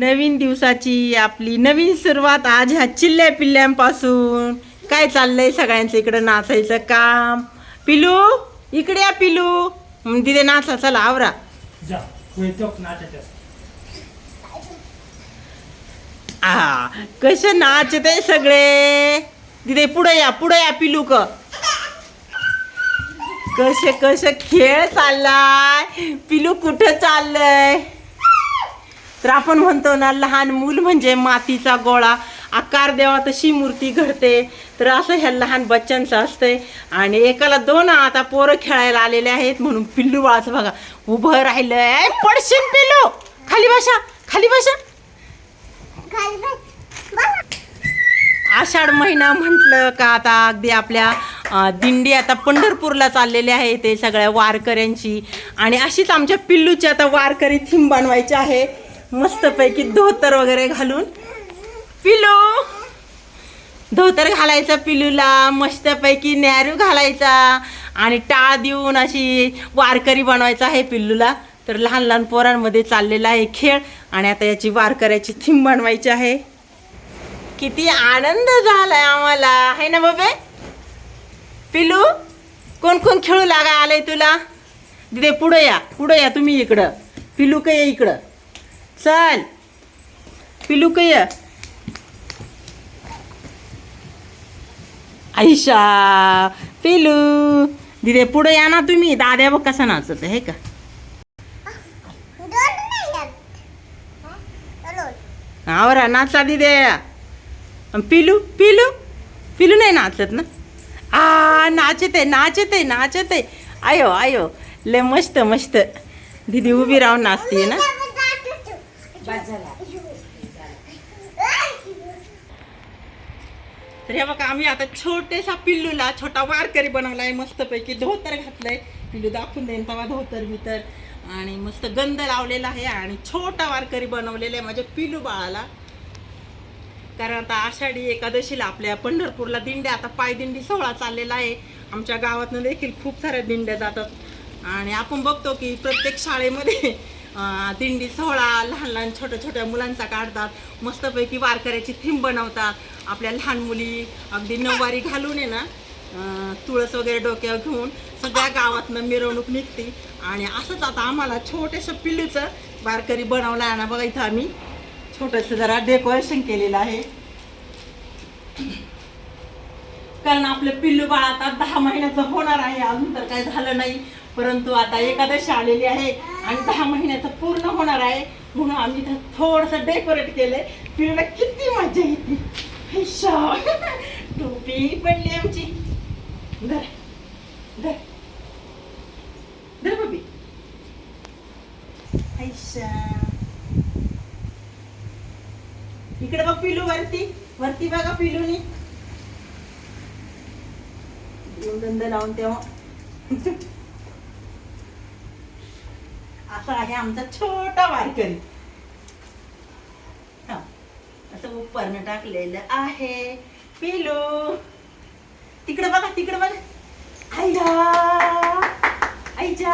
नवीन दिवसाची आपली नवीन सुरुवात आज ह्या चिल्ल्या पिल्ल्यांपासून. काय चाललंय सगळ्यांचं इकडं नाचायचं काम? पिलू इकडे या पिलू. हं, तिथे नाचा चला आवरा. आ कसे नाचते सगळे? तिथे पुढे या पुढे या पिलू क. कसे कसे खेळ चाललाय? पिलू कुठं चाललंय? तर आपण म्हणतो ना लहान मूल म्हणजे मातीचा गोळा आकार द्यावा तशी मूर्ती घडते. तर असं ह्या लहान बच्चांचं असतंय. आणि एकाला दोन आता पोरं खेळायला आलेले आहेत म्हणून पिल्लू बाळाचं बघा उभं राहिलंय. पडशील पिल्लू! खाली बसा खाली बसा. आषाढ महिना म्हटलं का आता अगदी आपल्या दिंडी आता पंढरपूरला चाललेली आहे ते सगळ्या वारकऱ्यांची. आणि अशीच आमच्या पिल्लूची आता वारकरी थीम बनवायची आहे. मस्तपैकी धोतर वगैरे घालून. पिल्लू धोतर घालायचं पिल्लूला मस्तपैकी नेहरू घालायचा आणि टाळ देऊन अशी वारकरी बनवायचा आहे पिल्लूला तर लहान लहान पोरांमध्ये चाललेला आहे खेळ आणि आता याची वारकऱ्याची थीम बनवायची आहे. किती आनंद झालाय आम्हाला. आहे ना बाबे? पिलू कोण कोण खेळू लागा आलंय तुला? दिदे पुढं या. पुढं या तुम्ही इकडं. पिलू का इकडं. चल. पिलू का ये. आईशा पिलू. दिदे पुढे या ना तुम्ही. दाद्या बघ कसा नाचत आहे का? आवरा नाचा दिदे. पिलू पिलू. पिलू नाही नाचत ना? आ नाचत आहे नाचत आहे नाचत आहे. आयो आयो. लय मस्त मस्त. दीदी उभी राहून नाचते ना? तर हे बघा आम्ही आता छोटेसा पिल्लूला छोटा वारकरी बनवलाय. मस्तपैकी धोतर घातलंय. पिल्लू दाखवून देईन तेव्हा धोतर बितर. आणि मस्त गंध लावलेला आहे आणि छोटा वारकरी बनवलेला आहे माझ्या पिल्लू बाळाला. कारण आता आषाढी एकादशीला आपल्या पंढरपूरला दिंड्या आता पायदिंडी सोहळा चाललेला आहे. आमच्या गावातनं देखील खूप साऱ्या दिंड्या जातात. आणि आपण बघतो की प्रत्येक शाळेमध्ये दिंडी सोहळा लहान लहान छोट्या छोट्या मुलांचा काढतात. मस्तपैकी वारकऱ्याची थीम बनवतात. आपल्या लहान मुली अगदी नऊवारी घालून आहे ना तुळस वगैरे डोक्यावर घेऊन सगळ्या गावातनं मिरवणूक निघते. आणि असंच आता आम्हाला छोट्याशा पिल्लूचं वारकरी बनवलं आहे ना बघा इथं आम्ही छोटंसं जरा डेकोरेशन केलेलं आहे. कारण आपलं पिल्लू बाळ आता दहा महिन्याचं होणार आहे. अजून तर काही झालं नाही. परंतु आता एकादशी आलेली आहे आणि दहा महिन्याचं पूर्ण होणार आहे. म्हणून आम्ही इथं थोडंसं डेकोरेट केलंय. पिल्लूला किती मजा येते. टोपी पडली आमची. धर. धर. धर बबी इकडे बघ पिलू वरती. वरती बघा पिलूनी गंध लावून तेव्हा. असा आहे आमचा छोटा वारकरी. असं उपरनं टाकलेलं आहे. पिलू. तिकडं बघा तिकडं बघा. आईला. आईच्या.